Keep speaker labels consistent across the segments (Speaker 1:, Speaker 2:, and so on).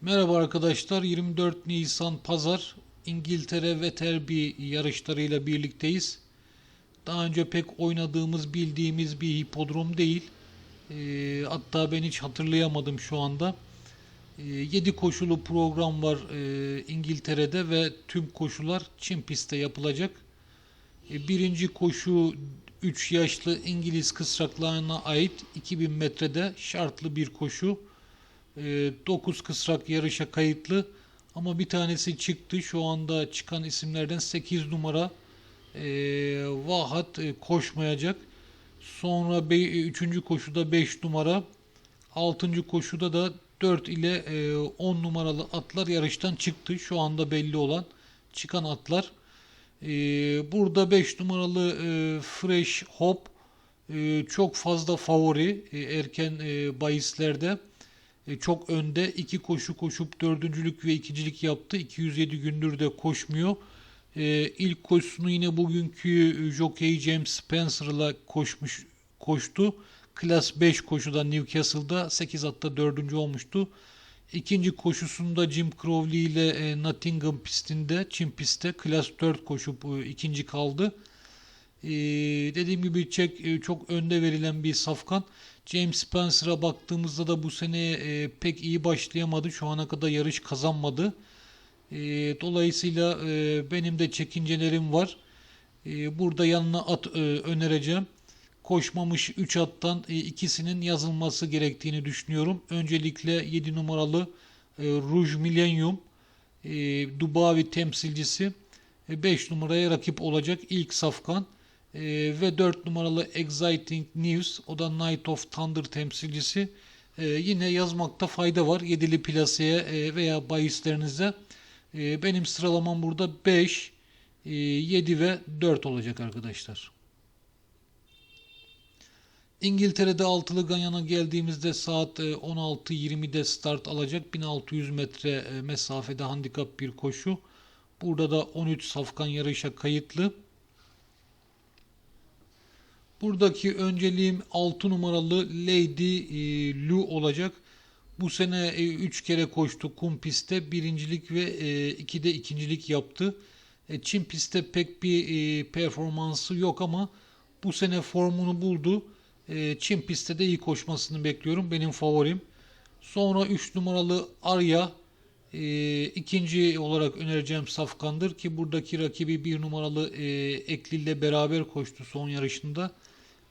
Speaker 1: Merhaba arkadaşlar. 24 Nisan Pazar İngiltere Weatherby yarışlarıyla birlikteyiz. Daha önce pek oynadığımız, bildiğimiz bir hipodrom değil. Ee, hatta ben hiç hatırlayamadım şu anda. 7 koşulu program var e, İngiltere'de ve tüm koşular Çin pistte yapılacak. E, birinci koşu 3 yaşlı İngiliz kısraklarına ait 2000 metrede şartlı bir koşu. 9 kısrak yarışa kayıtlı ama bir tanesi çıktı. Şu anda çıkan isimlerden 8 numara e, Vahat e, koşmayacak. Sonra 3. koşuda 5 numara, 6. koşuda da 4 ile e, 10 numaralı atlar yarıştan çıktı. Şu anda belli olan çıkan atlar. E, burada 5 numaralı e, Fresh Hope e, çok fazla favori e, erken e, bahislerde. E, çok önde. iki koşu koşup dördüncülük ve ikincilik yaptı. 207 gündür de koşmuyor. E, ilk koşusunu yine bugünkü jockey James Spencer'la koşmuş koştu. Klas 5 koşuda Newcastle'da 8 atta dördüncü olmuştu. İkinci koşusunda Jim Crowley ile e, Nottingham pistinde, Çin pistte klas 4 koşup e, ikinci kaldı. Ee, dediğim gibi çek e, çok önde verilen bir safkan. James Spencer'a baktığımızda da bu sene e, pek iyi başlayamadı. Şu ana kadar yarış kazanmadı. E, dolayısıyla e, benim de çekincelerim var. E, burada yanına at e, önereceğim. Koşmamış 3 attan e, ikisinin yazılması gerektiğini düşünüyorum. Öncelikle 7 numaralı e, Rouge Millennium e, Dubavi temsilcisi 5 numaraya rakip olacak ilk safkan. E, ve 4 numaralı Exciting News o da Night of Thunder temsilcisi. E, yine yazmakta fayda var. Yedili plaseye e, veya bahislerinize. E, benim sıralamam burada 5, e, 7 ve 4 olacak arkadaşlar. İngiltere'de altılı Ganyan'a geldiğimizde saat 16.20'de start alacak. 1600 metre mesafede handikap bir koşu. Burada da 13 safkan yarışa kayıtlı. Buradaki önceliğim 6 numaralı Lady e, Lu olacak. Bu sene 3 e, kere koştu kum pistte. Birincilik ve 2'de e, ikincilik yaptı. E, Çin pistte pek bir e, performansı yok ama bu sene formunu buldu. E, Çin pistte de iyi koşmasını bekliyorum. Benim favorim. Sonra 3 numaralı Arya e, ikinci olarak önereceğim Safkan'dır ki buradaki rakibi bir numaralı e, Ekli ile beraber koştu son yarışında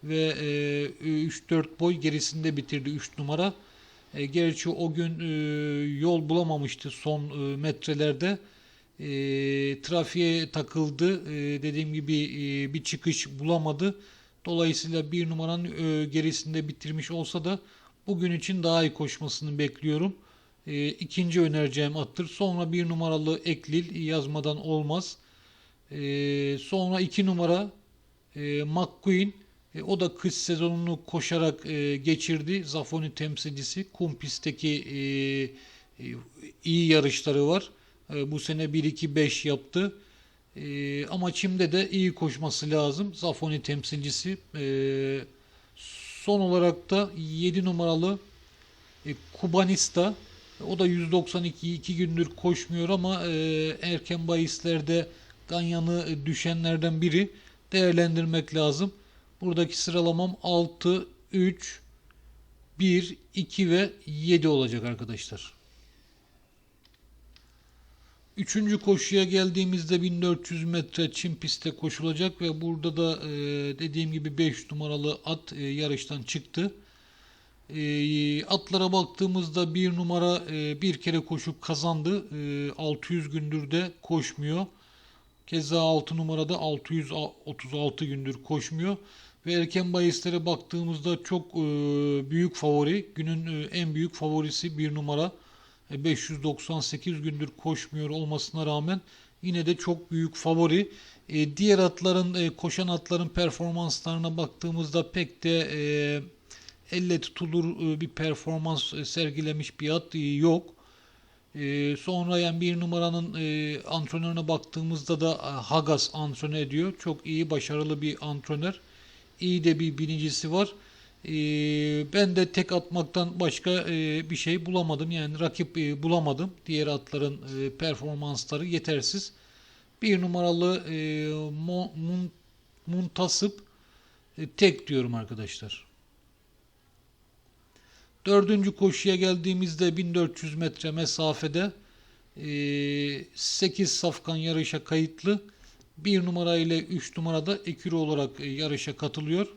Speaker 1: ve e, 3-4 boy gerisinde bitirdi 3 numara. E, gerçi o gün e, yol bulamamıştı son e, metrelerde. E, trafiğe takıldı. E, dediğim gibi e, bir çıkış bulamadı. Dolayısıyla bir numaranın e, gerisinde bitirmiş olsa da bugün için daha iyi koşmasını bekliyorum. E, ikinci önereceğim attır. Sonra bir numaralı Eklil yazmadan olmaz. E, sonra iki numara e, McQueen e, o da kış sezonunu koşarak e, geçirdi. Zafoni temsilcisi. Kum pistteki e, e, iyi yarışları var. E, bu sene 1-2-5 yaptı. E, ama Çim'de de iyi koşması lazım. Zafoni temsilcisi. E, son olarak da 7 numaralı e, Kubanista. O da 192 2 gündür koşmuyor ama e, erken bahislerde Ganyan'ı düşenlerden biri değerlendirmek lazım. Buradaki sıralamam 6, 3, 1, 2 ve 7 olacak arkadaşlar. Üçüncü koşuya geldiğimizde 1400 metre çim pistte koşulacak ve burada da e, dediğim gibi 5 numaralı at e, yarıştan çıktı. E, atlara baktığımızda bir numara bir kere koşup kazandı. E, 600 gündür de koşmuyor. Keza 6 numarada 636 gündür koşmuyor. Ve erken bahislere baktığımızda çok e, büyük favori. Günün e, en büyük favorisi bir numara. E, 598 gündür koşmuyor olmasına rağmen yine de çok büyük favori. E, diğer atların, e, koşan atların performanslarına baktığımızda pek de e, elle tutulur e, bir performans e, sergilemiş bir at e, yok. E, sonra yani bir numaranın e, antrenörüne baktığımızda da e, Hagas antrenör ediyor. Çok iyi, başarılı bir antrenör iyi de bir birincisi var. E, ben de tek atmaktan başka e, bir şey bulamadım. Yani rakip e, bulamadım. Diğer atların e, performansları yetersiz. Bir numaralı e, Mo- e, tek diyorum arkadaşlar. Dördüncü koşuya geldiğimizde 1400 metre mesafede 8 safkan yarışa kayıtlı. 1 numara ile 3 numarada ekürü olarak e, yarışa katılıyor.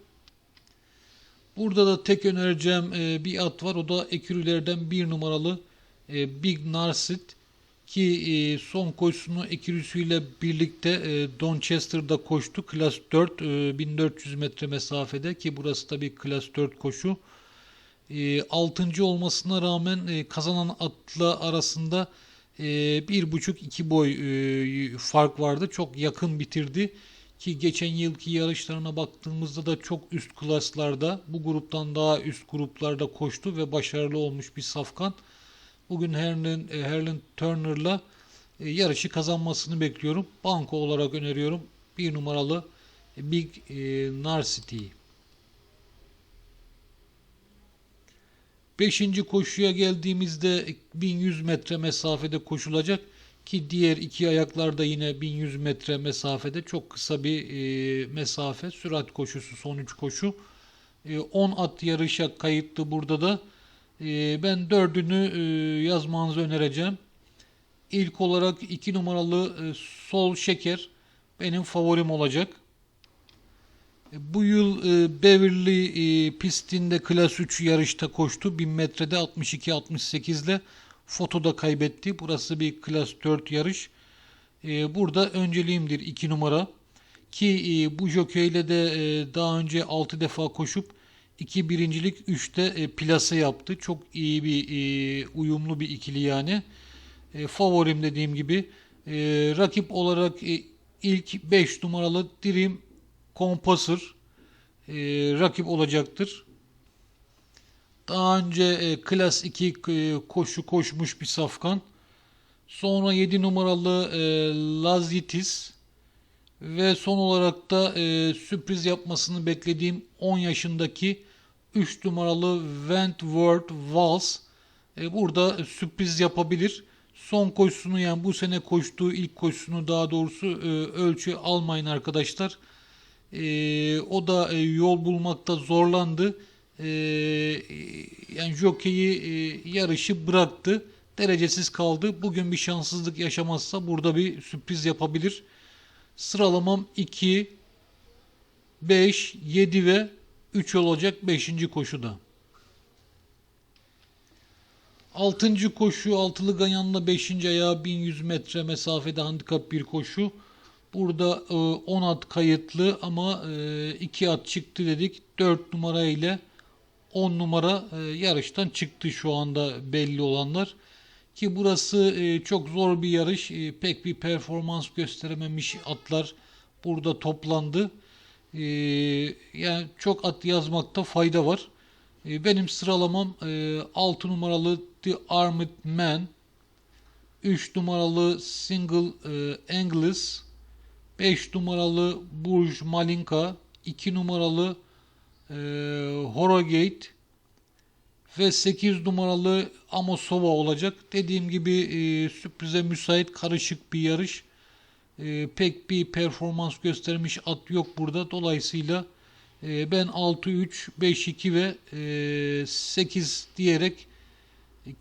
Speaker 1: Burada da tek önereceğim e, bir at var. O da ekürülerden 1 numaralı e, Big Narsit ki son koşusunu ekürüsüyle birlikte Donchester'da koştu. Klas 4 1400 metre mesafede ki burası da bir klas 4 koşu. 6. olmasına rağmen kazanan atla arasında buçuk iki boy e, fark vardı. Çok yakın bitirdi ki geçen yılki yarışlarına baktığımızda da çok üst klaslarda bu gruptan daha üst gruplarda koştu ve başarılı olmuş bir safkan. Bugün Herlin, e, Herlin Turner'la e, yarışı kazanmasını bekliyorum. Banko olarak öneriyorum. Bir numaralı Big Narcity'yi. Beşinci koşuya geldiğimizde 1100 metre mesafede koşulacak ki diğer iki ayaklarda yine 1100 metre mesafede çok kısa bir e, mesafe sürat koşusu son 3 koşu. E, 10 at yarışa kayıtlı burada da. E, ben dördünü e, yazmanızı önereceğim. İlk olarak 2 numaralı e, Sol Şeker benim favorim olacak. Bu yıl e, Beverly e, pistinde klas 3 yarışta koştu. 1000 metrede 62-68 ile fotoda kaybetti. Burası bir klas 4 yarış. E, burada önceliğimdir 2 numara. Ki e, bu jokeyle de e, daha önce 6 defa koşup 2 birincilik 3'te e, plase yaptı. Çok iyi bir e, uyumlu bir ikili yani. E, favorim dediğim gibi. E, rakip olarak e, ilk 5 numaralı Dream Composer e, rakip olacaktır. Daha önce e, Klas 2 e, koşu koşmuş bir safkan. Sonra 7 numaralı e, Lazitis ve son olarak da e, sürpriz yapmasını beklediğim 10 yaşındaki 3 numaralı Wentworth Vals e, burada sürpriz yapabilir. Son koşusunu yani bu sene koştuğu ilk koşusunu daha doğrusu e, ölçü almayın arkadaşlar. E, o da e, yol bulmakta zorlandı. E, yani jokeyi e, yarışı bıraktı. Derecesiz kaldı. Bugün bir şanssızlık yaşamazsa burada bir sürpriz yapabilir. Sıralamam 2, 5, 7 ve 3 olacak 5. koşuda. 6. koşu altılı ganyanla 5. ayağı 1100 metre mesafede handikap bir koşu. Burada 10 e, at kayıtlı ama 2 e, at çıktı dedik. 4 numara ile 10 numara e, yarıştan çıktı şu anda belli olanlar. Ki burası çok zor bir yarış. Pek bir performans gösterememiş atlar burada toplandı. Yani çok at yazmakta fayda var. Benim sıralamam 6 numaralı The Armed Man, 3 numaralı Single Angles, 5 numaralı Burj Malinka, 2 numaralı e, Horogate ve 8 numaralı Amosova olacak. Dediğim gibi e, sürprize müsait karışık bir yarış. E, pek bir performans göstermiş at yok burada. Dolayısıyla e, ben 6-3, 5-2 ve e, 8 diyerek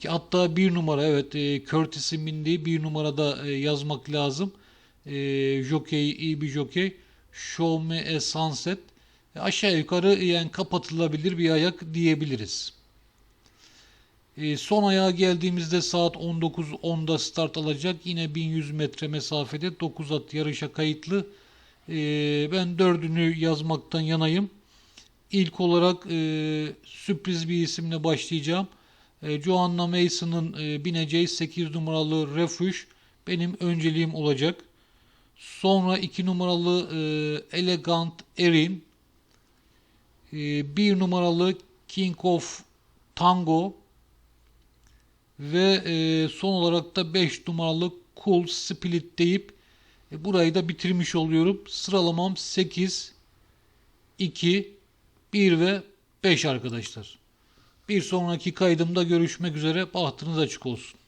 Speaker 1: hatta bir numara evet e, Curtis'in bindiği bir numarada e, yazmak lazım e, jockey iyi bir jockey. Show Me a Sunset. E, aşağı yukarı yani kapatılabilir bir ayak diyebiliriz. E, son ayağa geldiğimizde saat 19.10'da start alacak. Yine 1100 metre mesafede 9 at yarışa kayıtlı. E, ben dördünü yazmaktan yanayım. İlk olarak e, sürpriz bir isimle başlayacağım. E, Joanna Mason'ın e, bineceği 8 numaralı Refuge benim önceliğim olacak. Sonra 2 numaralı e, Elegant Erin. E, 1 numaralı King of Tango. Ve e, son olarak da 5 numaralı Cool Split deyip e, burayı da bitirmiş oluyorum. Sıralamam 8, 2, 1 ve 5 arkadaşlar. Bir sonraki kaydımda görüşmek üzere. Bahtınız açık olsun.